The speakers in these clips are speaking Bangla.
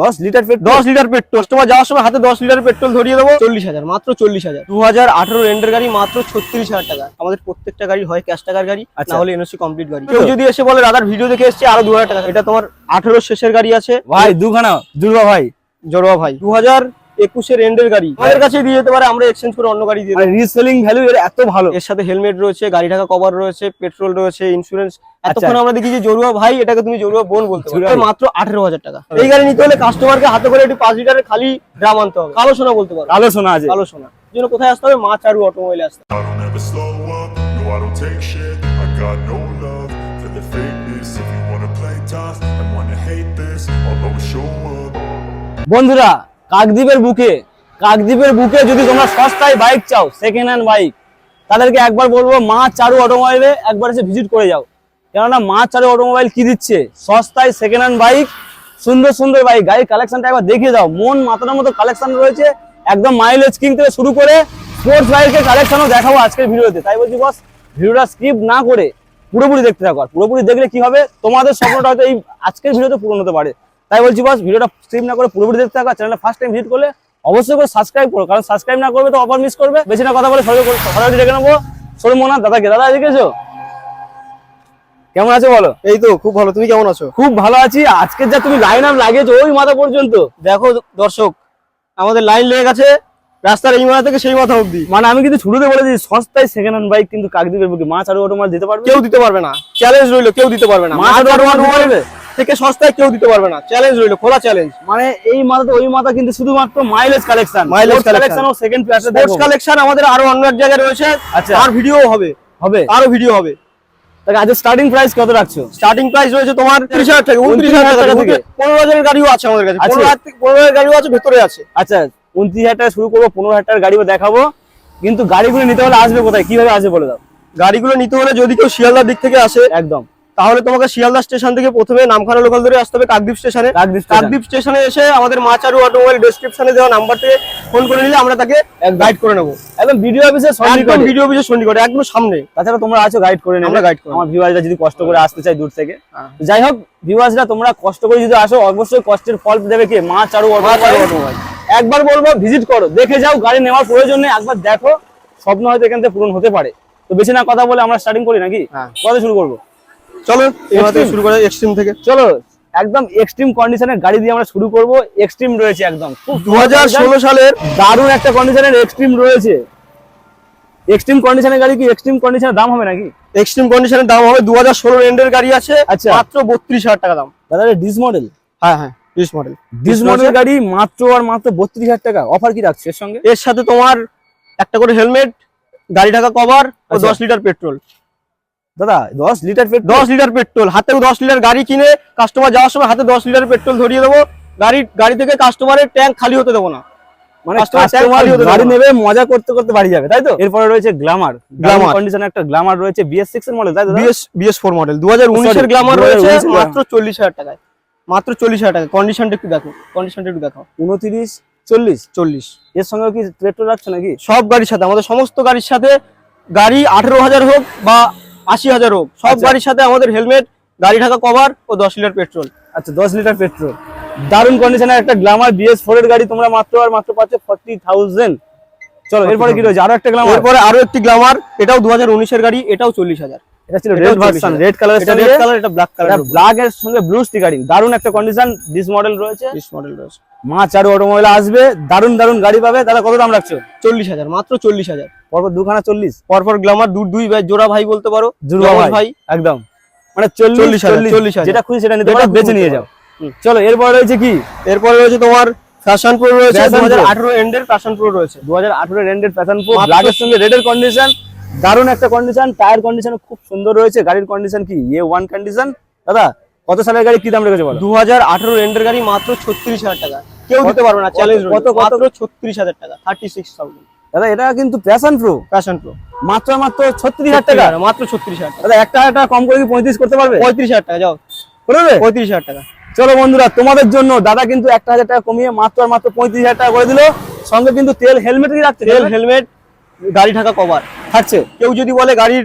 দশ লিটার পেট্রোল। দশ লিটার পেট্রোল। তোমার যাওয়ার সময় হাতে দশ লিটার পেট্রোল ধরিয়ে দেবো। চল্লিশ হাজার মাত্র চল্লিশ হাজার। দু হাজার আঠারো রেন্ডের গাড়ি মাত্র ছত্রিশ হাজার টাকা। আমাদের প্রত্যেকটা গাড়ি হয় ক্যাশ টাকার গাড়ি আচ্ছা। না হলে এনওসি কমপ্লিট গাড়ি। কেউ যদি এসে বলে দাদার ভিডিও দেখে এসছে আরও দু হাজার টাকা। এটা তোমার আঠেরো শেষের গাড়ি আছে। ভাই দুখানা। দুর্গা ভাই। জড়োয়া ভাই। দু হাজার একুশের এন্ডের গাড়ি। আমাদের কাছে দিয়ে যেতে পারে আমরা এক্সচেঞ্জ করে অন্য গাড়ি দিয়ে মানে রিসেলিং ভ্যালু এর এত ভালো। এর সাথে হেলমেট রয়েছে গাড়ি ঢাকা কভার রয়েছে পেট্রোল রয়েছে ইন্স্যুরেন্স আচ্ছা। এতক্ষণ আমরা দেখি যে জড়ুয়া ভাই এটাকে তুমি জড়ুয়া বোন বলতে পারো। জড়ুয়া এটা মাত্র আঠারো হাজার টাকা। এই গাড়ি নিতে হলে কাস্টমারকে হাতে করে একটু পাঁচ লিটারের খালি ড্রাম আনতে হবে। কালো সোনা বলতে পারো। আলো শোনা আছে। কালো সোনা। জন্য কোথায় আসতে হবে? মা চারু অটোমোবাইলে আসতে হবে। বন্ধুরা কাকদ্বীপের বুকে কাকদ্বীপের বুকে যদি তোমরা সস্তায় বাইক চাও সেকেন্ড হ্যান্ড বাইক তাদেরকে একবার বলব, মা চারু অটোমোবাইলে একবার এসে ভিজিট করে যাও। কেননা মা চারু অটোমোবাইল কি দিচ্ছে? সস্তায় সেকেন্ড হ্যান্ড বাইক সুন্দর সুন্দর বাইক গাড়ির কালেকশনটা একবার দেখে যাও মন মাতানোর মতো কালেকশন রয়েছে। একদম মাইলেজ কিং থেকে শুরু করে স্পোর্টস বাইকের কালেকশনও দেখাবো আজকের ভিডিওতে। তাই বলছি বস ভিডিওটা স্কিপ না করে পুরোপুরি দেখতে থাকো। আর পুরোপুরি দেখলে কি হবে? তোমাদের স্বপ্নটা হয়তো এই আজকের ভিডিওতে পূরণ হতে পারে। তাই বলছি বস ভিডিওটা স্কিপ না করে পুরোপুরি দেখতে থাকো চ্যানেলটা ফার্স্ট টাইম ভিজিট করলে অবশ্যই করে সাবস্ক্রাইব করো কারণ সাবস্ক্রাইব না করবে তো অফার মিস করবে। বেশি না কথা বলে সরাসরি ডেকে নেব। সরমোনা দাদাকে দাদা এসো। কেমন আছো বলো? এই তো খুব ভালো। তুমি কেমন আছো? খুব ভালো আছি। আজকে যা তুমি লাইন আপ লাগিয়েছো ওই মাথা পর্যন্ত। দেখো দর্শক আমাদের লাইন লেগে গেছে রাস্তার এই মাথা থেকে সেই মাথা অব্দি মানে আমি কিন্তু শুরুতে বলেছি সস্তায় সেকেন্ড হ্যান্ড বাইক কিন্তু কাকদ্বীপের বুকে মাছ আর অটোমাল দিতে পারবে কেউ দিতে পারবে না। চ্যালেঞ্জ রইল কেউ দিতে পারবে না। মাছ চারু অটোমাল দিতে পারবে? থেকে সস্তায় কেউ দিতে পারবে না। চ্যালেঞ্জ রইল খোলা চ্যালেঞ্জ মানে এই মাথা ওই মাথা কিন্তু শুধুমাত্র মাইলেজ কালেকশন collection। কালেকশন ও সেকেন্ড প্লাসে স্পোর্টস কালেকশন আমাদের আরও অন্য এক জায়গায় রয়েছে। আচ্ছা। আর ভিডিও হবে। হবে। আরও ভিডিও হবে। তাহলে আজ স্টার্টিং প্রাইস কত রাখছো? স্টার্টিং প্রাইস রয়েছে তোমার টাকা উনত্রিশ হাজার টাকা থেকে। গাড়িও আছে আমাদের কাছে। থেকে- হাজার গাড়িও আছে ভেতরে আছে। আচ্ছা টাকা শুরু করব পনেরো হাজার টাকার গাড়িও দেখাবো। কিন্তু গাড়িগুলো নিতে হলে আসবে কোথায়? কীভাবে আসবে বলে দাও। গাড়িগুলো নিতে হলে যদি কেউ শিয়ালদার দিক থেকে আসে একদম। তাহলে তোমাকে শিয়ালদা স্টেশন থেকে প্রথমে নামখানা লোকাল ধরে আসতে হবে কাকদ্বীপ স্টেশনে। কাকদ্বীপ স্টেশনে। এসে আমাদের মাচারু অটোমোবাইল ডেসক্রিপশনে দেওয়া নাম্বারতে ফোন করে নিলে আমরা তাকে গাইড করে নেব। একদম ভিডিও অফিসে একদম ভিডিও অফিসের সন্নিকটে একদম সামনে। তাছাড়া তোমরা আছো গাইড করে নেবে। guide করে আমার ভিউয়ার্সরা যদি কষ্ট করে আসতে চায় দূর থেকে। হ্যাঁ। যাই হোক ভিউয়ার্সরা তোমরা কষ্ট করে যদি আসো অবশ্যই কষ্টের ফল দেবে কে? মা চারু অটোমোবাইল। একবার বলব ভিজিট করো। দেখে যাও গাড়ি নেওয়ার প্রয়োজন নেই। একবার দেখো স্বপ্ন হয়তো এখান থেকে পূরণ হতে পারে। তো বেশি না কথা বলে আমরা স্টার্টিং করি নাকি? হ্যাঁ। কত শুরু করব? চলো এবার। শুরু করে এক্সট্রিম থেকে। চলো একদম এক্সট্রিম কন্ডিশনের গাড়ি দিয়ে আমরা শুরু করব। এক্সট্রিম রয়েছে একদম। দু সালের দারুণ একটা কন্ডিশনের এক্সট্রিম রয়েছে। এক্সট্রিম কন্ডিশনের গাড়ি কি এক্সট্রিম কন্ডিশনের দাম হবে নাকি? এক্সট্রিম কন্ডিশনের দাম হবে দু হাজার ষোলো এন্ডের গাড়ি আছে আচ্ছা। মাত্র বত্রিশ হাজার টাকা দাম। দাদা ডিস মডেল হ্যাঁ হ্যাঁ ডিস মডেল ডিস মডেল গাড়ি মাত্র আর মাত্র বত্রিশ হাজার টাকা। অফার কি রাখছে এর সঙ্গে? এর সাথে তোমার একটা করে হেলমেট গাড়ি ঢাকা কভার ও আচ্ছা। দশ লিটার পেট্রোল দাদা দশ লিটার পেট্রোল। দশ লিটার পেট্রোল। হাতে দশ লিটার গাড়ি কিনে কাস্টমার যাওয়ার সময় হাতে দশ লিটার পেট্রোল ধরিয়ে দেবো। গাড়ি গাড়ি থেকে কাস্টমারের ট্যাঙ্ক খালি হতে দেবো না। মানে গাড়ি নেবে মজা করতে করতে বাড়ি যাবে তাই তো? এরপরে রয়েছে। একটা গ্ল্যামার রয়েছে বিএস সিক্স এর মডেল তাই বিএস বিএস ফোর মডেল দু হাজার উনিশের গ্লামার রয়েছে মাত্র চল্লিশ হাজার টাকায়। মাত্র চল্লিশ হাজার টাকা কন্ডিশনটা একটু দেখো কন্ডিশনটা একটু দেখো উনত্রিশ চল্লিশ। চল্লিশ। এর সঙ্গে কি পেট্রোল রাখছে নাকি? সব গাড়ির সাথে আমাদের সমস্ত গাড়ির সাথে গাড়ি আঠেরো হাজার হোক বা আশি হাজার হোক সব আচ্ছা। গাড়ির সাথে আমাদের হেলমেট গাড়ি ঢাকা কভার ও দশ লিটার পেট্রোল আচ্ছা দশ লিটার পেট্রোল দারুণ কন্ডিশনের একটা গ্লামার বিএস ফোর এর গাড়ি তোমরা মাত্র আর মাত্র পাচ্ছে ফর্টি থাউজেন্ড চলো এরপরে কি রয়েছে? আরও একটা গ্লামার এরপরে আরও একটি গ্লামার এটাও দু হাজার উনিশের গাড়ি এটাও চল্লিশ হাজার। এটা ছিল রেড ভার্সন রেড কালারের এটা রেড কালার এটা ব্ল্যাক কালার ব্ল্যাক এর সঙ্গে ব্লু স্টিকারিং দারুণ একটা কন্ডিশন ডিস মডেল রয়েছে। মডেল রয়েছে। মা চারু অটোমোবাইল আসবে দারুণ দারুণ গাড়ি পাবে। তাহলে কত দাম রাখছো? চল্লিশ হাজার মাত্র চল্লিশ হাজার। পরপর দুখানা চল্লিশ। পরপর গ্লামার দু দুই ভাই জোড়া ভাই বলতে পারো। জমজ ভাই একদম। মানে চল্লিশ 40,000, চল্লিশ। 40,000 যেটা খুশি সেটা নিতে পারো বেছে নিয়ে। যাও। চলো এরপর রয়েছে কি? এরপরে রয়েছে তোমার ফ্যাশন প্রো রয়েছে দু। হাজার আঠারো এন্ডের ফ্যাশন প্রো রয়েছে। দু হাজার আঠারো রেন্ডের প্যাশন প্রো মাত্র- ব্ল্যাকের সঙ্গে রেডের কন্ডিশন দারুণ একটা কন্ডিশন টায়ার কন্ডিশন খুব সুন্দর রয়েছে। গাড়ির কন্ডিশন কি? এ ওয়ান কন্ডিশন দাদা কত সালের গাড়ি? কি দাম রেখেছে বলো? দু হাজার আঠারো গাড়ি মাত্র ছত্রিশ হাজার টাকা। কেউ দিতে পারবে না চ্যালেঞ্জ কত- কত- ছত্রিশ হাজার টাকা থার্টি সিক্স থাউজেন্ড দাদা এটা কিন্তু প্যাশন প্রো ফ্যাশন প্রো মাত্র মাত্র ছত্রিশ হাজার টাকা? মাত্র ছত্রিশ হাজার দাদা একটা হাজার টাকা কম করে কি পঁয়ত্রিশ করতে পারবে? পঁয়ত্রিশ হাজার টাকা যাও। করে দেবে? পঁয়ত্রিশ হাজার টাকা। চলো বন্ধুরা তোমাদের জন্য দাদা কিন্তু একটা হাজার টাকা কমিয়ে মাত্র মাত্র পঁয়ত্রিশ হাজার টাকা করে দিল। সঙ্গে কিন্তু তেল হেলমেট কি রাখছে তেল হেলমেট গাড়ি ঢাকা কভার থাকছে কেউ যদি বলে গাড়ির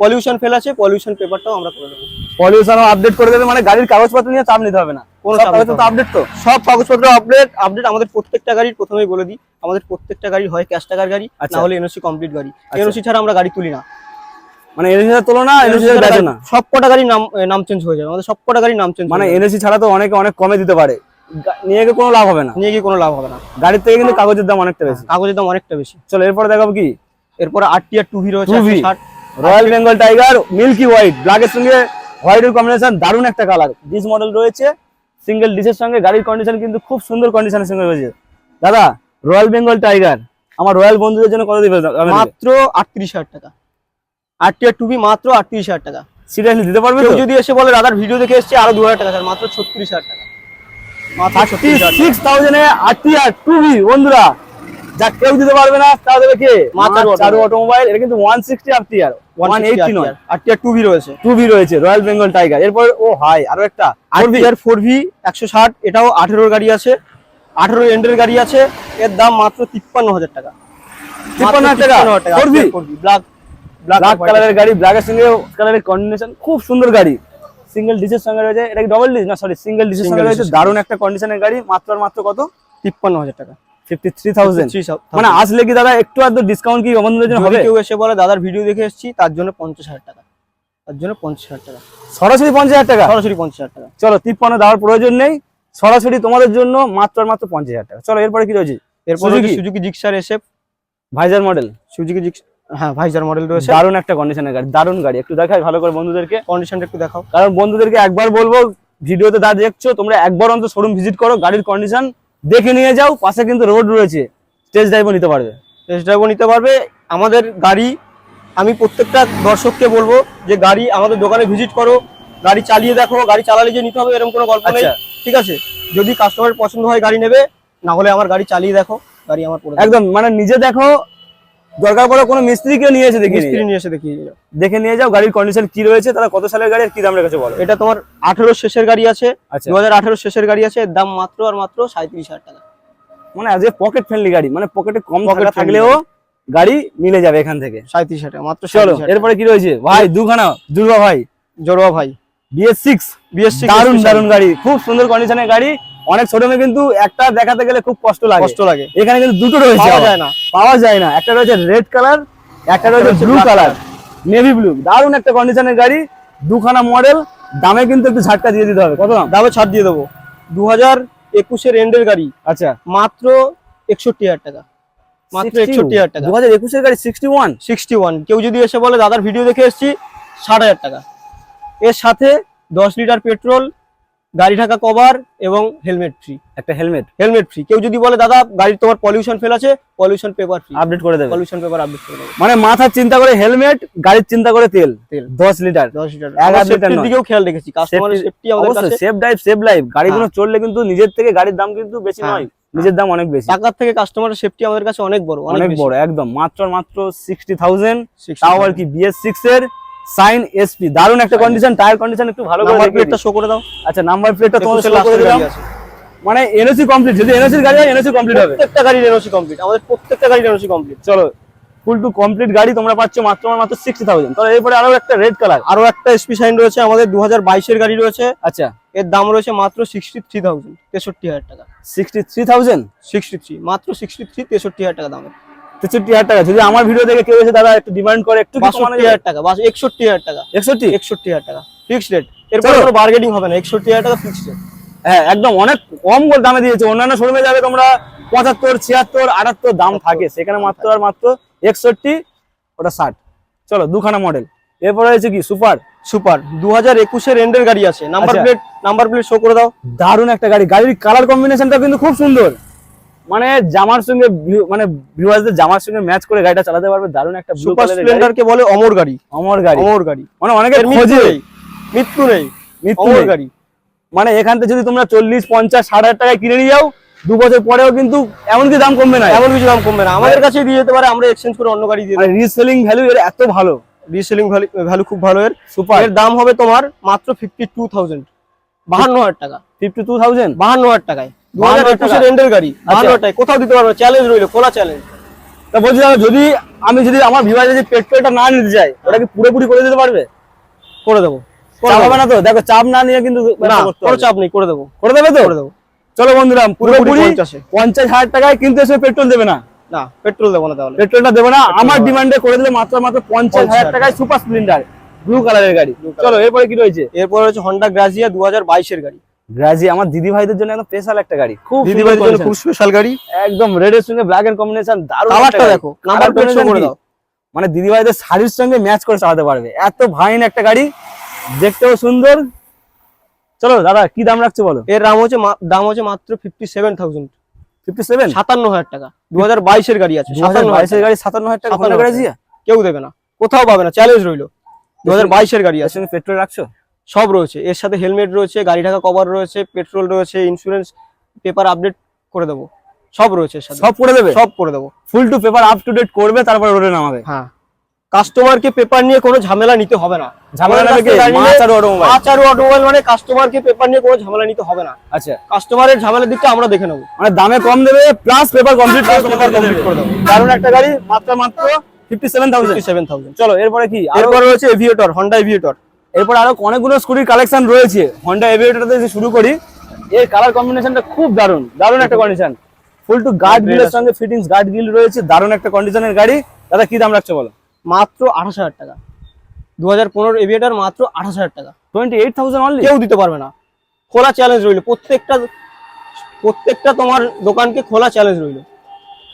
পলিউশন ফেল আছে পলিউশন পেপারটাও আমরা করে দেবো। পলিউশনও আপডেট করে দেবে মানে গাড়ির কাগজপত্র নিয়ে চাপ নিতে হবে না। কোনো তো আপডেট তো? সব কাগজপত্র আপডেট আপডেট আমাদের প্রত্যেকটা গাড়ির প্রথমেই বলে দিই। আমাদের প্রত্যেকটা গাড়ি হয় ক্যাশ টাকার গাড়ি আচ্ছা। না হলে এনওসি কমপ্লিট গাড়ি। আচ্ছা। এনওসি ছাড়া আমরা গাড়ি তুলি না। মানে এনএসি গাড়ি- না সব কটা গাড়ির নাম নাম চেঞ্জ হয়ে যাবে। আমাদের সব কটা গাড়ির নাম চেঞ্জ মানে এনএসি ছাড়া তো অনেকে অনেক কমে দিতে পারে। নিয়ে গিয়ে কোনো লাভ হবে না। নিয়ে গিয়ে কোনো লাভ হবে না। গাড়ির থেকে কিন্তু কাগজের দাম অনেকটা বেশি। কাগজের দাম অনেকটা বেশি। চলো এরপরে দেখাবো কি? এরপরে আর টি আর টু ভি রয়েছে 2V royal Bengal tiger milky white ব্ল্যাকের সঙ্গে হোয়াইটের কম্বিনেশন দারুণ একটা কালার ডিস মডেল রয়েছে সিঙ্গেল ডিসের সঙ্গে গাড়ির কন্ডিশন কিন্তু খুব সুন্দর কন্ডিশনের সঙ্গে রয়েছে দাদা রয়্যাল বেঙ্গল টাইগার আমার রয়্যাল বন্ধুদের জন্য কত দিবে মাত্র আটত্রিশ হাজার টাকা। আর টি আর টু মাত্র আটত্রিশ হাজার টাকা। সিরিয়াসলি দিতে পারবে যদি এসে বলে দাদার ভিডিও দেখে এসছে আরও দু হাজার টাকা স্যার মাত্র ছত্রিশ হাজার টাকা। বন্ধুরা যা কেউ দিতে পারবে না তা দেবে কে চারু। অটোমোবাইল এটা কিন্তু ওয়ান সিক্সটি আপ টিয়ার ওয়ান এইটটি নয় আর টি আর টু ভি রয়েছে টু ভি রয়েছে রয়্যাল বেঙ্গল টাইগার এরপর ও হাই আরও একটা আর টি আর ফোর ভি একশো ষাট এটাও আঠেরোর গাড়ি আছে আঠেরো এন্ডের গাড়ি আছে এর দাম মাত্র তিপ্পান্ন হাজার টাকা তিপ্পান্ন হাজার টাকা? 4V? ব্ল্যাক ব্ল্যাক কালারের গাড়ি ব্ল্যাকের সঙ্গে কালারের কম্বিনেশন খুব সুন্দর গাড়ি সিঙ্গেল ডিসের সঙ্গে রয়েছে এটা ডবল ডিস না সরি সিঙ্গেল ডিসের সঙ্গে রয়েছে। দারুণ একটা কন্ডিশনের গাড়ি মাত্র মাত্র কত? তিপ্পান্ন হাজার টাকা। ফিফটি থ্রি থাউজেন্ড 53,000 মানে আসলে কি দাদা একটু আধটু ডিসকাউন্ট কি বন্ধুদের জন্য হবে? কেউ এসে বলে দাদার ভিডিও দেখে এসেছি তার জন্য পঞ্চাশ হাজার টাকা। তার জন্য পঞ্চাশ হাজার টাকা। সরাসরি পঞ্চাশ হাজার টাকা? সরাসরি পঞ্চাশ হাজার টাকা। চলো তিপ্পান্ন দেওয়ার প্রয়োজন নেই। সরাসরি তোমাদের জন্য মাত্র মাত্র পঞ্চাশ হাজার টাকা। চলো এরপরে কি রয়েছে? এরপর? সুজুকি জিক্সার এসে ভাইজার মডেল সুজুকি জিক্স হ্যাঁ ভাইজার মডেল রয়েছে। দারুণ একটা কন্ডিশনের গাড়ি দারুণ গাড়ি। একটু দেখাই ভালো করে বন্ধুদেরকে। কন্ডিশনটা একটু দেখাও। কারণ বন্ধুদেরকে একবার বলব ভিডিওতে দা দেখছ তোমরা একবার অন্তত শোরুম ভিজিট করো গাড়ির কন্ডিশন দেখে নিয়ে যাও পাশে কিন্তু রোড রয়েছে। স্টেজ ড্রাইভও নিতে পারবে। টেস্ট ড্রাইভও নিতে পারবে। আমাদের গাড়ি আমি প্রত্যেকটা দর্শককে বলব যে গাড়ি আমাদের দোকানে ভিজিট করো গাড়ি চালিয়ে দেখো গাড়ি চালালে যে নিতে হবে এরকম কোনো গল্প নেই। আচ্ছা। ঠিক আছে? যদি কাস্টমার পছন্দ হয় গাড়ি নেবে না হলে আমার গাড়ি চালিয়ে দেখো গাড়ি আমার একদম মানে নিজে দেখো দরকার পড়ে কোনো মিস্ত্রিকে নিয়ে এসে দেখে মিস্ত্রি নিয়ে এসে দেখিয়ে যাও। দেখে নিয়ে যাও গাড়ির কন্ডিশন কি রয়েছে তারা কত সালের গাড়ি আর কি দাম রেখেছে বলো। এটা তোমার আঠেরো শেষের গাড়ি আছে আচ্ছা। দু হাজার শেষের গাড়ি আছে দাম মাত্র আর মাত্র সাঁত্রিশ হাজার টাকা। মানে আজ পকেট ফ্রেন্ডলি গাড়ি মানে পকেটে কম টাকা থাকলেও গাড়ি। মিলে যাবে এখান থেকে। সাঁত্রিশ হাজার টাকা মাত্র চলো এরপরে কি রয়েছে? ভাই দুখানা দুর্গা ভাই। জড়োয়া ভাই বিএস সিক্স বিএসসি দারুণ দারুণ গাড়ি খুব সুন্দর কন্ডিশনের গাড়ি। অনেক শোরুমে কিন্তু একটা দেখাতে গেলে খুব কষ্ট লাগে। কষ্ট লাগে। এখানে কিন্তু দুটো রয়েছে পাওয়া যায় না। পাওয়া যায় না। একটা রয়েছে রেড কালার একটা রয়েছে রয়েছে ব্লু কালার নেভি ব্লু দারুণ একটা কন্ডিশনের গাড়ি। দুখানা মডেল দামে কিন্তু একটু ঝাটকা দিয়ে দিতে হবে। কত দাম? দামে ছাড় দিয়ে দেবো। দু হাজার একুশের এন্ডের গাড়ি। আচ্ছা। মাত্র একষট্টি হাজার টাকা। মাত্র একষট্টি হাজার টাকা। দু হাজার একুশের গাড়ি সিক্সটি ওয়ান সিক্সটি ওয়ান কেউ যদি এসে বলে দাদার ভিডিও দেখে এসেছি ষাট হাজার টাকা। এর সাথে দশ লিটার পেট্রোল গাড়ি ঢাকা কভার এবং হেলমেট ফ্রি একটা হেলমেট? হেলমেট ফ্রি কেউ যদি বলে দাদা গাড়ির তোমার পলিউশন ফেল আছে পলিউশন পেপার ফ্রি আপডেট করে দেবে। পলিউশন পেপার আপডেট করে দেবো। মানে মাথার চিন্তা করে হেলমেট গাড়ির চিন্তা করে তেল। তেল। দশ লিটার। দশ লিটার। এক হাজার লিটার দিকেও খেয়াল রেখেছি। কাস্টমারের সেফটি আমাদের কাছে সেফ ড্রাইভ সেভ লাইফ গাড়িগুলো চললে কিন্তু নিজের থেকে গাড়ির দাম কিন্তু বেশি হ্যাঁ। নয়। নিজের দাম অনেক বেশি। টাকার থেকে কাস্টমারের সেফটি আমাদের কাছে অনেক বড় অনেক। বড় একদম। মাত্র মাত্র সিক্সটি থাউজেন্ড 60,000 তাও আর কি বিএস সিক্স এর। সাইন এসপি দারুণ একটা কন্ডিশন টায়ার কন্ডিশন একটু ভালো করে প্লেটটা শো করে দাও। আচ্ছা নাম্বার প্লেটটা একুশের show করে দিলাম। মানে এনওসি কমপ্লিট যদি এনওসির গাড়ি হয় এনওসি কমপ্লিট হবে। প্রত্যেকটা গাড়ির এনওসি কমপ্লিট আমাদের প্রত্যেকটা গাড়ির এনওসি কমপ্লিট চলো ফুল টু কমপ্লিট গাড়ি তোমরা পাচ্ছ মাত্র মাত্র সিক্সটি থাউজেন্ড তাহলে এরপরে আরও একটা রেড কালার আরও একটা এসপি সাইন রয়েছে আমাদের দু হাজার বাইশের গাড়ি রয়েছে। আচ্ছা। এর দাম রয়েছে মাত্র সিক্সটি থ্রি থাউজেন্ড তেষট্টি হাজার টাকা। Sixty three thousand sixty three মাত্র সিক্সটি থ্রি তেষট্টি হাজার টাকা দামের তেষট্টি হাজার টাকা। যদি আমার ভিডিও দেখে কেউ এসে দাদা একটু ডিমান্ড করে একটু বাষট্টি হাজার টাকা বাস একষট্টি হাজার টাকা। একষট্টি? একষট্টি হাজার টাকা। ফিক্সড রেট এরপর। কোনো বার্গেনিং হবে না। একষট্টি হাজার টাকা ফিক্সড রেট হ্যাঁ একদম অনেক কম দামে দিয়েছে। অন্যান্য শোরুমে যাবে তোমরা পঁচাত্তর ছিয়াত্তর আটাত্তর দাম থাকে। সেখানে মাত্র আর মাত্র একষট্টি ওটা ষাট। চলো দুখানা মডেল এরপরে রয়েছে কি? সুপার সুপার দু হাজার একুশের এন্ডের গাড়ি আছে। Number. Plate number plate show করে দাও। দারুণ একটা গাড়ি। গাড়ির কালার কম্বিনেশনটা কিন্তু খুব সুন্দর। মানে জামার সঙ্গে মানে ভিউয়ার্সদের জামার সঙ্গে ম্যাচ করে গাড়িটা চালাতে পারবে দারুণ একটা ব্লু সুপার কালারের স্প্লেন্ডার কে বলে অমর গাড়ি। অমর গাড়ি। অমর গাড়ি। মানে অনেকে খোঁজে। মৃত্যু নেই। মৃত্যু অমর গাড়ি। মানে এখান থেকে যদি তোমরা চল্লিশ পঞ্চাশ ষাট হাজার টাকায় কিনে নিয়ে যাও দু বছর পরেও কিন্তু এমন এমনকি দাম কমবে না। এমন কিছু দাম কমবে না। আমাদের কাছে দিয়ে যেতে পারে আমরা এক্সচেঞ্জ করে অন্য গাড়ি দিয়ে মানে রিসেলিং ভ্যালু এর এত ভালো। রিসেলিং ভ্যালু খুব ভালো এর। সুপার এর দাম হবে তোমার মাত্র ফিফটি টু থাউজেন্ড বাহান্ন হাজার টাকা। ফিফটি টু থাউজেন্ড বাহান্ন হাজার টাকায়। দু 52,000 হাজার একুশের টাকা। এন্ডের গাড়ি। বাহান্ন আচ্ছা। হাজার টাকায় কোথাও দিতে পারবে চ্যালেঞ্জ রইল খোলা চ্যালেঞ্জ তা বলছি যদি আমি যদি আমার পেট্রোলটা না নিতে চাই ওটা কি পুরোপুরি করে দিতে পারবে? করে দেবো। চাপ না তো? দেখো চাপ না নিয়ে কিন্তু কোনো চাপ নেই করে দেবো। করে দেবে তো? করে দেবো। চলো বন্ধুরা পুরোপুরি পুরোপুরি পঞ্চাশ। হাজার টাকায় কিন্তু এসে পেট্রোল দেবে না। না পেট্রোল দেবো না তাহলে। পেট্রোলটা দেবে না। আমার ডিমান্ডে করে দিলে মাত্র মাত্র পঞ্চাশ হাজার টাকায় সুপার স্প্লেন্ডার ব্লু কালারের গাড়ি। চলো এরপরে কি রয়েছে? এরপর হচ্ছে হন্ডা গ্রাজিয়া দু হাজার বাইশের গাড়ি। গ্রাজি আমার দিদি ভাইদের জন্য একদম স্পেশাল একটা গাড়ি। খুব দিদি ভাইয়ের জন্য খুব স্পেশাল গাড়ি। একদম রেডের সঙ্গে ব্ল্যাক এর কম্বিনেশন দারুণ কালারটা দেখো নাম্বার প্লেট শো করে দাও। মানে দিদি ভাইদের শাড়ির সঙ্গে ম্যাচ করে চালাতে পারবে। এত ভাইন একটা গাড়ি দেখতেও সুন্দর। চলো দাদা কি দাম রাখছো বলো? এর দাম হচ্ছে দাম হচ্ছে মাত্র fifty seven thousand fifty seven সাতান্ন হাজার টাকা। দু হাজার বাইশের গাড়ি আছে দু হাজার বাইশের গাড়ি সাতান্ন হাজার টাকা সাতান্ন Honda কেউ দেবে না। কোথাও পাবে না চ্যালেঞ্জ রইল। দু হাজার বাইশের গাড়ি আছে। পেট্রোল রাখছো? সব রয়েছে। এর সাথে হেলমেট রয়েছে গাড়ি ঢাকা কভার রয়েছে পেট্রোল রয়েছে ইন্স্যুরেন্স পেপার আপডেট করে দেবো। সব রয়েছে সব করে দেবে? সব করে দেবো। Full to paper up to date করবে তারপরে রোডে নামাবে? হ্যাঁ। কাস্টমারকে পেপার নিয়ে কোনো ঝামেলা নিতে হবে না। ঝামেলা নেবে কে? আমাদের কাছ থেকে মাছ আর গাড়ি নিলে automobile। মাছ আর অটোমোবাইল মানে কাস্টমারকে পেপার নিয়ে কোনো ঝামেলা নিতে হবে না। আচ্ছা। কাস্টমারের ঝামেলার দিকটা আমরা দেখে নেব। মানে দামে কম দেবে প্লাস পেপার কমপ্লিট করে দেবে। দারুণ একটা গাড়ি মাত্র মাত্র fifty seven thousand seven thousand চলো এরপরে কি? রয়েছে এভিয়েটর হন্ডা এভিয়েটর এরপর আরও অনেকগুলো স্কুটির কালেকশন রয়েছে। হন্ডা এভিয়েটরতে যদি শুরু করি এর কালার কম্বিনেশনটা খুব দারুণ দারুণ একটা কন্ডিশন ফুল টু গার্ড গিলের সঙ্গে ফিটিংস গার্ড গিল রয়েছে দারুণ একটা কন্ডিশনের গাড়ি। দাদা কি দাম রাখছো বলো? মাত্র আঠাশ হাজার টাকা। দু হাজার পনেরো এভিয়েটার মাত্র আঠাশ হাজার টাকা। টোয়েন্টি এইট থাউজেন্ড অনলি কেউ দিতে পারবে না। খোলা চ্যালেঞ্জ রইল। প্রত্যেকটা প্রত্যেকটা তোমার দোকানকে খোলা চ্যালেঞ্জ রইল।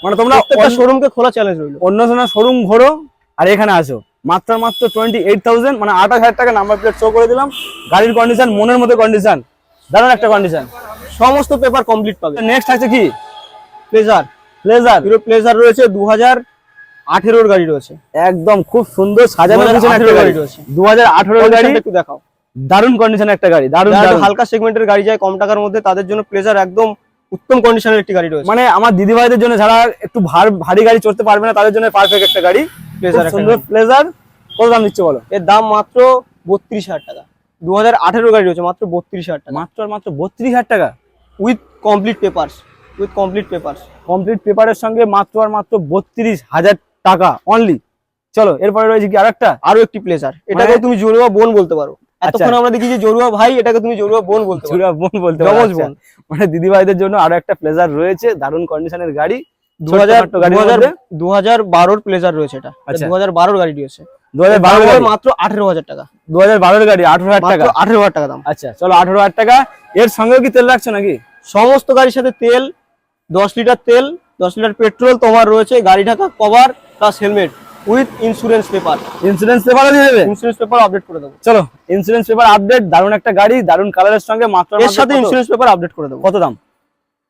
মানে তোমরা প্রত্যেকটা শোরুমকে খোলা চ্যালেঞ্জ রইল। অন্য শোরুম ঘোরো আর এখানে আসো। মাত্র মাত্র টোয়েন্টি এইট থাউজেন্ড মানে আঠাশ হাজার টাকা নাম্বার প্লেট শো করে দিলাম। গাড়ির কন্ডিশন মনের মতো কন্ডিশন দারুণ একটা কন্ডিশন সমস্ত পেপার কমপ্লিট পাবে। নেক্সট আছে কি? প্লেজার প্লেজার হিরো প্লেজার রয়েছে দু হাজার আঠেরোর গাড়ি রয়েছে। একদম খুব সুন্দর সাজানো 2018 গুছানো একটা গাড়ি। রয়েছে। দু হাজার আঠারো গাড়ি। একটু দেখাও। দারুণ কন্ডিশন একটা গাড়ি দারুণ দারুণ। হালকা সেগমেন্টের গাড়ি যায় কম টাকার মধ্যে তাদের জন্য প্লেজার একদম উত্তম কন্ডিশনের একটি গাড়ি রয়েছে। মানে আমার দিদি ভাইদের জন্য যারা একটু ভার ভারী গাড়ি চড়তে পারবে না তাদের জন্য পারফেক্ট একটা গাড়ি। সুন্দর প্লেজার কত দাম দিচ্ছে বলো? এর দাম মাত্র বত্রিশ হাজার টাকা। দু হাজার আঠেরো গাড়ি রয়েছে মাত্র বত্রিশ হাজার টাকা। মাত্র মাত্র বত্রিশ হাজার টাকা? With complete papers with complete papers complete পেপারের সঙ্গে মাত্র আর মাত্র বত্রিশ হাজার টাকা অনলি চলো এরপরে রয়েছে কি আরেকটা? আরও একটি প্লেজার এটাকে মানে- তুমি জরুয়া বোন বলতে পারো। এতক্ষণ আমরা দেখি যে জরুয়া ভাই এটাকে তুমি জরুয়া বোন বলতে বোন বলতে আচ্ছা। মানে দিদি ভাইদের জন্য আরও একটা প্লেজার রয়েছে দারুণ কন্ডিশনের গাড়ি। দু হাজার বারোর প্লেজার রয়েছে এটা। আচ্ছা। দু হাজার বারোর গাড়ি রয়েছে। দু হাজার বারো দাম হবে মাত্র আঠেরো হাজার টাকা। দু হাজার বারোর গাড়ি আঠারো হাজার টাকা? আঠেরো হাজার টাকা দাম। আচ্ছা চলো আঠারো হাজার টাকা। এর সঙ্গেও কি তেল রাখছো নাকি? সমস্ত গাড়ির সাথে তেল দশ লিটার তেল দশ লিটার পেট্রোল তোমার রয়েছে গাড়ি Dhaka cover plus helmet with insurance paper insurance দিয়ে দেবে? ইন্স্যুরেন্স পেপার আপডেট করে দেবো। চলো ইন্স্যুরেন্স পেপার আপডেট দারুণ একটা গাড়ি দারুণ কালারের সঙ্গে মাত্র এর সাথে? ইন্স্যুরেন্স পেপার আপডেট করে দেবো। কত দাম?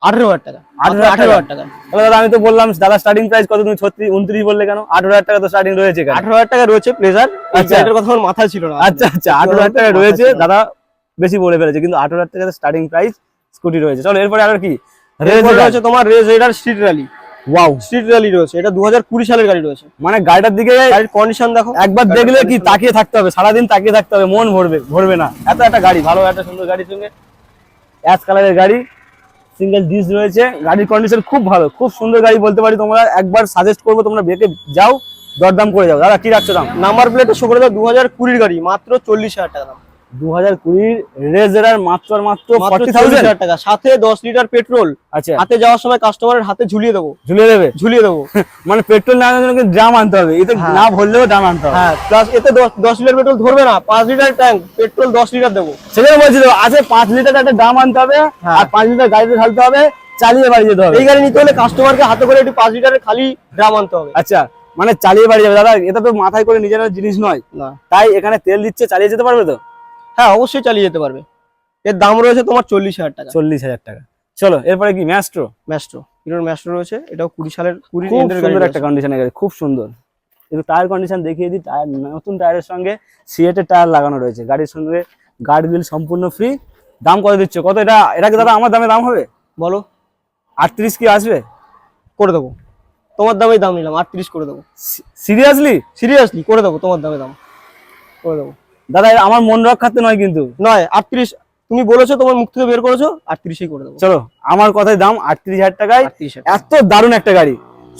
আঠেরো হাজার টাকা। আঠেরো আঠেরো হাজার টাকা। দাদা আমি তো বললাম দাদা স্টার্টিং প্রাইস কত? তুমি ছত্রিশ উনত্রিশ বললে কেন? আঠারো হাজার টাকা তো স্টার্টিং রয়েছে। আঠেরো হাজার টাকা রয়েছে প্লেজার আচ্ছা। এটার কথা আমার ছিল না। আচ্ছা আচ্ছা আঠারো হাজার টাকা রয়েছে। দাদা বেশি বলে ফেলেছে কিন্তু আঠারো হাজার টাকা স্টার্টিং প্রাইস স্কুটি রয়েছে। চলো এরপরে আর কি? রয়েছে তোমার rage street rally wow street rally রয়েছে। এটা দু সালের গাড়ি রয়েছে। মানে গাড়িটার দিকে গাড়ির কন্ডিশন দেখো। একবার দেখলে কি তাকিয়ে থাকতে হবে? সারাদিন তাকিয়ে থাকতে হবে মন ভরবে ভরবে না। এত একটা গাড়ি ভালো একটা সুন্দর গাড়ির সঙ্গে অ্যাশ কালারের গাড়ি। সিঙ্গেল ডিস রয়েছে। গাড়ির কন্ডিশন খুব ভালো। খুব সুন্দর গাড়ি বলতে পারি তোমরা। একবার সাজেস্ট করব তোমরা বেঁকে যাও, দরদাম করে যাও। দাদা, কি রাখছো দাম? নাম্বার প্লেটে শো করে দাও দু হাজার কুড়ির গাড়ি, মাত্র চল্লিশ হাজার টাকা দাম। দু হাজার কুড়ির রেজার মাত্র মাত্র মাত্র ফর্টি থাউজেন্ড টাকা। সাথে দশ লিটার পেট্রোল। আচ্ছা। হাতে যাওয়ার সময় কাস্টমারের হাতে ঝুলিয়ে দেবো। ঝুলিয়ে দেবে? ঝুলিয়ে দেবো। মানে পেট্রোল না আনার জন্য ড্রাম আনতে হবে। এতে হ্যাঁ। না ভরলেও ড্রাম আনতে হবে। হ্যাঁ প্লাস এতে দশ দশ লিটার পেট্রোল ধরবে না। পাঁচ লিটার ট্যাঙ্ক পেট্রোল দশ লিটার দেবো। বলছি আছে পাঁচ লিটার একটা ড্রাম আনতে হবে হ্যাঁ। আর পাঁচ লিটার গাড়িতে ঢালতে হবে চালিয়ে বাড়ি যেতে হবে। এই গাড়ি নিতে হলে কাস্টমারকে হাতে করে একটু পাঁচ লিটারের খালি ড্রাম আনতে হবে। আচ্ছা মানে চালিয়ে বাড়ি যাবে। দাদা এটা তো মাথায় করে নিজের জিনিস নয়। তাই এখানে তেল দিচ্ছে চালিয়ে যেতে পারবে তো? হ্যাঁ অবশ্যই চালিয়ে যেতে পারবে। এর দাম রয়েছে তোমার চল্লিশ হাজার টাকা। চল্লিশ হাজার টাকা। চলো এরপরে কি ম্যাস্ট্রো ম্যাস্ট্রো হিরোর ম্যাস্ট্রো রয়েছে এটাও কুড়ি সালের কুড়ি সুন্দর একটা কন্ডিশনের গাড়ি খুব সুন্দর। কিন্তু টায়ার কন্ডিশন দেখিয়ে দিই টায়ার নতুন টায়ারের সঙ্গে সিএটের টায়ার লাগানো রয়েছে। গাড়ির সঙ্গে গার্ড বিল সম্পূর্ণ ফ্রি দাম কত দিচ্ছে? কত এটা এটা কি দাদা আমার দামে দাম হবে? বলো। আটত্রিশ কি আসবে? করে দেবো। তোমার দামেই দাম নিলাম আটত্রিশ করে দেবো। সিরিয়াসলি সিরিয়াসলি করে দেবো তোমার দামে দাম। করে দেবো। দাদা আমার মন রক্ষাতে নয় কিন্তু। নয় আটত্রিশ তুমি বলেছ তোমার মুখ থেকে বের করেছ আটত্রিশই করে দেবো। চলো আমার কথায় দাম আটত্রিশ হাজার টাকায় এত দারুণ একটা গাড়ি।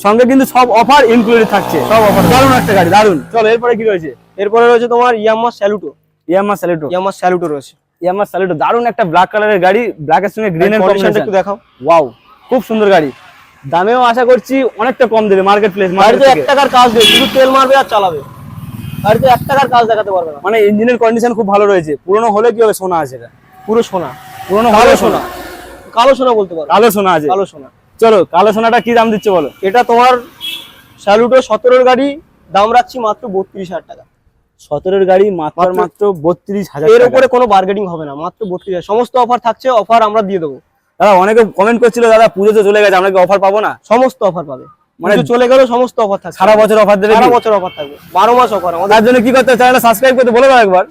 সঙ্গে কিন্তু সব অফার ইনক্লুডেড থাকছে। সব অফার দারুণ একটা গাড়ি দারুণ। চলো এরপরে কি রয়েছে? এরপরে রয়েছে তোমার ইয়াম্মা স্যালুটো। ইয়ামার স্যালুটো। ইয়ামার স্যালুটো রয়েছে। ইয়ামার স্যালুটো দারুণ একটা ব্ল্যাক কালারের গাড়ি ব্ল্যাকের সঙ্গে গ্রিনের কন্ডিশনটা কম্বিনেশন একটু দেখাও। ওয়াও খুব সুন্দর গাড়ি। দামেও আশা করছি অনেকটা কম দেবে মার্কেট প্লেস গাড়িতে এক টাকার কাজ দেবে শুধু তেল মারবে আর চালাবে। গাড়িতে এক টাকার কাজ দেখাতে পারবে না। মানে ইঞ্জিনের কন্ডিশন খুব ভালো রয়েছে। পুরনো হলে কি হবে সোনা আছে এটা? পুরো সোনা। পুরনো কালো সোনা। কালো সোনা বলতে পারো। কালো সোনা আছে। কালো সোনা। চলো কালো সোনাটা কি দাম দিচ্ছে বলো? এটা তোমার স্যালুটো সতেরোর গাড়ি দাম রাখছি মাত্র বত্রিশ হাজার টাকা। সতেরোর গাড়ি মাত্র মাত্র- মাত্র বত্রিশ হাজার এর উপরে কোনো বার্গেনিং হবে না মাত্র বত্রিশ হাজার। সমস্ত অফার থাকছে অফার আমরা দিয়ে দেবো। দাদা অনেকে কমেন্ট করছিল দাদা পুজো তো চলে গেছে আমরা কি অফার পাবো না? সমস্ত অফার পাবে। মানে চলে সমস্ত অফার সারা বছর অফার দেবে সারা বছর অফার থাকবে। বারো মাস অফার তার জন্য কি করতে চ্যানেলটা সাবস্ক্রাইব করতে বলে দাও একবার।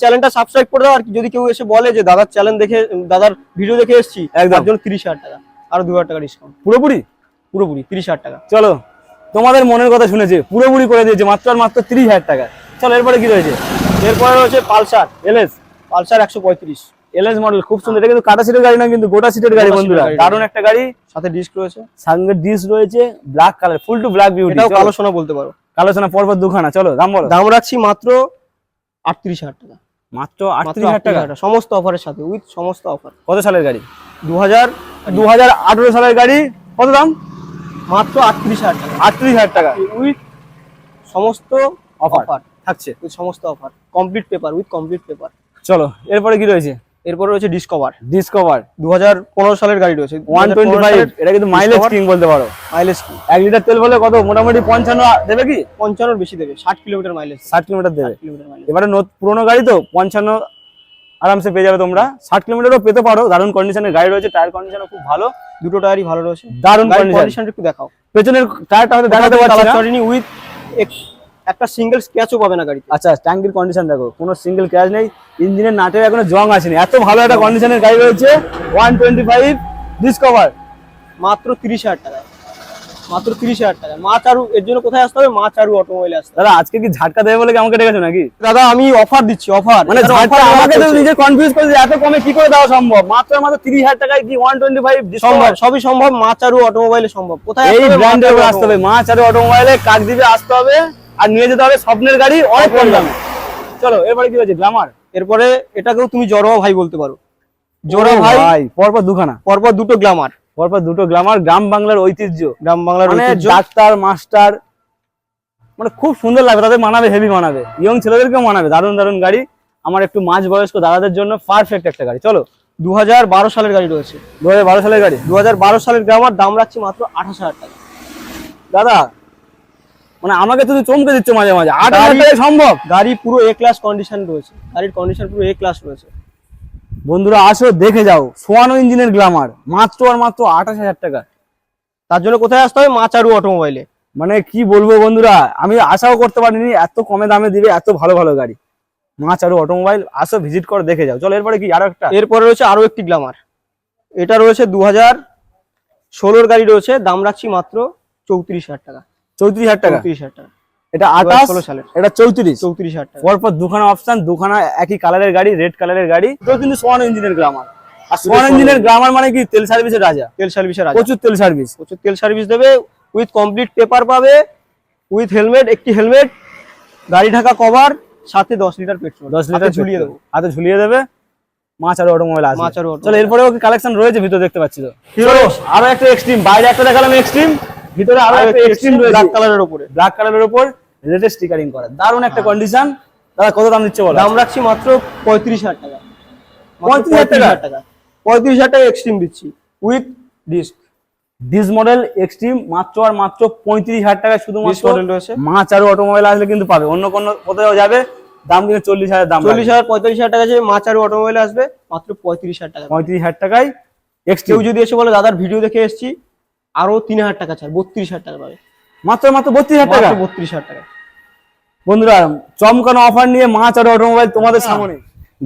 চ্যানেলটা সাবস্ক্রাইব করে দাও আর যদি কেউ এসে বলে যে দাদার চ্যানেল দেখে দাদার ভিডিও দেখে এসেছি একদম। জন্য তিরিশ হাজার টাকা। আরও দু হাজার টাকা ডিসকাউন্ট পুরোপুরি? পুরোপুরি তিরিশ হাজার টাকা। চলো তোমাদের মনের কথা শুনেছে পুরোপুরি করে দিয়েছে মাত্র আর মাত্র তিরিশ হাজার টাকা। চলো এরপরে কি রয়েছে? এরপরে রয়েছে পালসার এলএস। পালসার একশো পঁয়ত্রিশ। এলএস মডেল খুব সুন্দর। এটা কিন্তু কাটা সিটের গাড়ি না কিন্তু গোটা সিটের গাড়ি বন্ধুরা। দারুণ একটা গাড়ি। সাথে ডিস্ক রয়েছে। সঙ্গে ডিস রয়েছে black colour full to black beauty এটাও কালো সোনা বলতে পারো। কালো সোনা পরপর দুখানা চলো দাম বলো। দাম রাখছি মাত্র আটত্রিশ হাজার টাকা। মাত্র মাত্র আটত্রিশ হাজার টাকা? টাকা। সমস্ত অফারের সাথে উইথ সমস্ত অফার কত সালের গাড়ি? দু হাজার দু হাজার আঠেরো সালের গাড়ি। কত দাম? মাত্র আটত্রিশ হাজার টাকা। আটত্রিশ হাজার টাকা। উইথ সমস্ত। অফার থাকছে। উইথ সমস্ত offer complete paper with complete paper চলো এরপরে কি রয়েছে? এরপর রয়েছে ডিসকভার ডিসকভার দু সালের গাড়ি রয়েছে। ওয়ান টোয়েন্টি ফাইভ এটা কিন্তু মাইলেজ কিং বলতে পারো। মাইলেজ কি এক লিটার তেল বলে কত? মোটামুটি পঞ্চান্ন দেবে কি? পঞ্চান্নর বেশি দেবে ষাট কিলোমিটার মাইলেজ ষাট কিলোমিটার দেবে। এবারে পুরোনো গাড়ি তো পঞ্চান্ন আরামসে পেয়ে যাবে তোমরা। ষাট কিলোমিটারও পেতে পারো। দারুণ কন্ডিশনের গাড়ি রয়েছে টায়ার কন্ডিশনও খুব ভালো। দুটো টায়ারই ভালো রয়েছে। দারুণ কন্ডিশন একটু দেখাও। পেছনের টায়ারটা হয়তো দেখাতে পারছি না। উইথ একটা সিঙ্গেল স্ক্র্যাচও পাবে না গাড়িতে। আচ্ছা ট্যাঙ্কির কন্ডিশন দেখো কোনো সিঙ্গেল ক্র্যাশ নেই ইঞ্জিনের নাটের এখনও জং আসেনি এত ভালো একটা কন্ডিশনের গাড়ি রয়েছে ওয়ান টোয়েন্টি ফাইভ ডিসকভার মাত্র তিরিশ হাজার টাকা। মাত্র তিরিশ হাজার টাকা। মা চারু এর জন্য কোথায় আসতে হবে? মা চারু অটোমোবাইলে আসতে দাদা আজকে কি ঝাটকা দেবে বলে আমাকে ডেকেছো নাকি? দাদা আমি অফার দিচ্ছি অফার মানে আমাকে তো নিজে কনফিউজ করে এত কমে কি করে দেওয়া সম্ভব? মাত্র মাত্র তিরিশ হাজার টাকায় কি ওয়ান টোয়েন্টি ফাইভ সম্ভব সবই সম্ভব। মা চারু অটোমোবাইলে সম্ভব। কোথায় এই আসতে হবে? মা ব্র্যান্ডের চারু উপর আসতে হবে। মা চারে অটোমোবাইলে কাকদ্বীপে আসতে হবে। আর নিয়ে যেতে হবে স্বপ্নের গাড়ি অনেক কম দামে চলো এরপরে কি হয়েছে? গ্লামার এরপরে এটাকেও তুমি জড়োয়া ভাই বলতে পারো। জোড়া ভাই পরপর দুখানা। পরপর দুটো গ্লামার পরপর দুটো গ্লামার গ্রাম বাংলার ঐতিহ্য। গ্রাম বাংলার মানে ডাক্তার মাস্টার মানে খুব সুন্দর লাগবে তাদের মানাবে হেভি মানাবে। ইয়ং ছেলেদেরকেও মানাবে দারুণ দারুণ গাড়ি। আমার একটু মাঝ বয়স্ক দাদাদের জন্য পারফেক্ট একটা গাড়ি। চলো দু হাজার বারো সালের গাড়ি রয়েছে। দু হাজার বারো সালের গাড়ি। দু হাজার বারো সালের গ্রামার দাম রাখছি মাত্র আঠাশ হাজার টাকা। দাদা মানে আমাকে তুমি চমকে দিচ্ছ মাঝে মাঝে। আট হাজার সম্ভব? গাড়ি পুরো এ ক্লাস কন্ডিশন রয়েছে। গাড়ির কন্ডিশন পুরো এ ক্লাস রয়েছে। বন্ধুরা আসো দেখে যাও। সোয়ানো ইঞ্জিনের গ্লামার মাত্র আর মাত্র আঠাশ হাজার টাকা। তার জন্য কোথায় আসতে হবে? মা চারু অটোমোবাইলে মানে কি বলব বন্ধুরা আমি আশাও করতে পারিনি এত কমে দামে দিবে এত ভালো ভালো গাড়ি। মাছ আরও অটোমোবাইল আসো ভিজিট করে দেখে যাও। চলো এরপরে কি? আরও একটা? এরপরে রয়েছে আরও একটি গ্লামার এটা রয়েছে দু হাজার ষোলোর গাড়ি রয়েছে দাম রাখছি মাত্র চৌত্রিশ হাজার টাকা। চৌত্রিশ হাজার টাকা। চৌত্রিশ হাজার টাকা। এটা আঠাশ 2016 সালের। এটা চৌত্রিশ। চৌত্রিশ হাজার টাকা। পরপর দুখানা অপশন দুখানা একই কালারের গাড়ি রেড কালারের গাড়ি। তো কিন্তু সোয়ানো ইঞ্জিনের গ্রামার আর সোয়ানো ইঞ্জিনের গ্রামার মানে কি? তেল সার্ভিসের রাজা। তেল সার্ভিসের আছে প্রচুর তেল সার্ভিস প্রচুর তেল সার্ভিস দেবে উইথ কমপ্লিট পেপার পাবে উইথ হেলমেট একটি হেলমেট গাড়ি ঢাকা কভার সাথে দশ লিটার পেট্রোল দশ লিটার ঝুলিয়ে দেবো। হাতে ঝুলিয়ে দেবে মাছ আর অটোমোবাইল আছে মাছ আর চলো এরপরেও কি কালেকশন রয়েছে ভিতর দেখতে পাচ্ছি তো? আরও একটা এক্সট্রিম বাইরে একটা দেখালাম এক্সট্রিম ভিতরে আরও একটা এক্সট্রিম রয়েছে। ব্ল্যাক কালারের উপরে। ব্ল্যাক কালারের উপর লেটেস্ট স্টিকারিং করা। দারুণ একটা কন্ডিশন দাদা কত দাম দিচ্ছে বলো? দাম রাখছি মাত্র পঁয়ত্রিশ হাজার টাকা। মাত্র 35,000 টাকা? পঁয়ত্রিশ হাজার টাকা এক্সট্রিম দিচ্ছি। With disc disc model Xtreme মাত্র আর মাত্র পঁয়ত্রিশ হাজার টাকা শুধুমাত্র মডেল রয়েছে। মা চারু অটোমোবাইল আসলে কিন্তু পাবে। অন্য কোনো কোথাও যাবে দাম কিন্তু চল্লিশ হাজার দাম চল্লিশ হাজার পঁয়তাল্লিশ হাজার টাকা যে মাছ আর অটোমোবাইলে আসবে মাত্র পঁয়ত্রিশ হাজার টাকা। পঁয়ত্রিশ হাজার টাকায় কেউ যদি এসে বলে দাদার ভিডিও দেখে এসেছি। আরও তিন হাজার টাকা ছাড় বত্রিশ হাজার টাকা পাবে। মাত্র মাত্র বত্রিশ হাজার টাকা? বত্রিশ হাজার টাকা। বন্ধুরা চমকানো অফার নিয়ে মাছ আর অটোমোবাইল তোমাদের সামনে।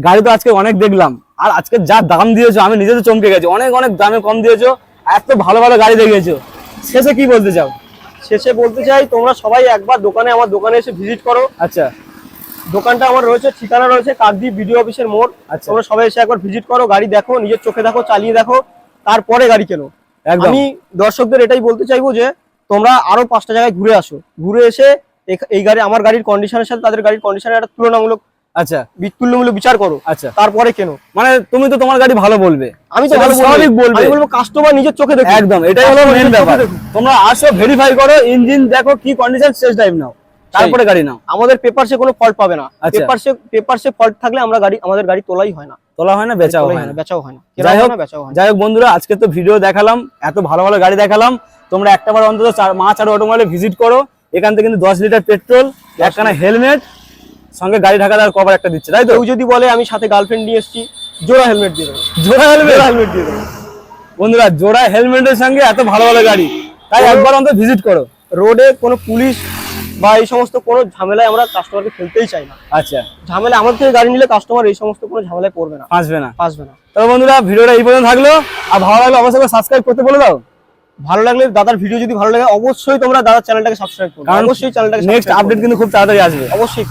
গাড়ি তো আজকে অনেক দেখলাম। আর আজকে যা দাম দিয়েছ আমি নিজে তো চমকে গেছি। অনেক অনেক দামে কম দিয়েছ এত ভালো ভালো গাড়ি দেখিয়েছো শেষে কি বলতে চাও? শেষে বলতে চাই তোমরা সবাই একবার দোকানে আমার দোকানে এসে ভিজিট করো। আচ্ছা। দোকানটা আমার রয়েছে ঠিকানা রয়েছে কাকদ্বীপ বিডিও অফিসের মোড়। আচ্ছা। তোমরা সবাই এসে একবার ভিজিট করো গাড়ি দেখো নিজের চোখে দেখো চালিয়ে দেখো তারপরে গাড়ি কেনো। আমি দর্শকদের এটাই বলতে চাইব যে তোমরা আরও পাঁচটা জায়গায় ঘুরে আসো। ঘুরে এসে এই গাড়ি আমার গাড়ির কন্ডিশনের সাথে তাদের গাড়ির কন্ডিশনের একটা তুলনামূলক আচ্ছা। বিতুল্য মূল্য বিচার করো। আচ্ছা। তারপরে কেন? মানে তুমি তো তোমার গাড়ি ভালো বলবে। আমি তো ভালো স্বাভাবিক বলব। আমি বলব কাস্টমার নিজের চোখে দেখো একদম এটাই হলো মেন ব্যাপার। তোমরা আসো ভেরিফাই করো ইঞ্জিন দেখো কি কন্ডিশন শেষ ড্রাইভ নাও। তারপরে গাড়ি নাও। আমাদের পেপারসে কোনো ফল্ট পাবে না। পেপারসে পেপারসে ফল্ট থাকলে আমরা গাড়ি আমাদের গাড়ি তোলাই হয় না। তোলা হয় না বেচাও হয় না বেচাও হয় না। যাই হোক, হয় যাই হোক বন্ধুরা আজকে তো ভিডিও দেখালাম এত ভালো ভালো গাড়ি দেখালাম। তোমরা একটা বার অন্তত মা চার অটোমোবাইলে ভিজিট করো। এখান থেকে কিন্তু দশ লিটার পেট্রোল একখানা হেলমেট সঙ্গে গাড়ি ঢাকা দেওয়ার কভার একটা দিচ্ছে তাই তো? কেউ যদি বলে আমি সাথে গার্লফ্রেন্ড নিয়ে এসেছি জোড়া হেলমেট দিয়ে দেবো। জোড়া হেলমেট হেলমেট দিয়ে দেবো। বন্ধুরা জোড়া হেলমেটের সঙ্গে এত ভালো ভালো গাড়ি। তাই একবার অন্তত ভিজিট করো। রোডে কোনো পুলিশ বা এই সমস্ত কোনো ঝামেলায় আমরা কাস্টমারকে ফেলতেই চাই না। আচ্ছা। ঝামেলা আমাদের থেকে গাড়ি নিলে কাস্টমার এই সমস্ত কোনো ঝামেলায় পড়বে না। আসবে না। আসবে না। তবে বন্ধুরা ভিডিওটা এই পর্যন্ত থাকল। আর ভালো লাগলে অবশ্যই সাবস্ক্রাইব করতে বলে দাও। ভালো লাগলে দাদার ভিডিও যদি ভালো লাগে অবশ্যই তোমরা দাদার চ্যানেলটাকে সাবস্ক্রাইব করো। অবশ্যই চ্যানেলটাকে নেক্সট আপডেট কিন্তু খুব তাড়াতাড়ি আসবে। অবশ্যই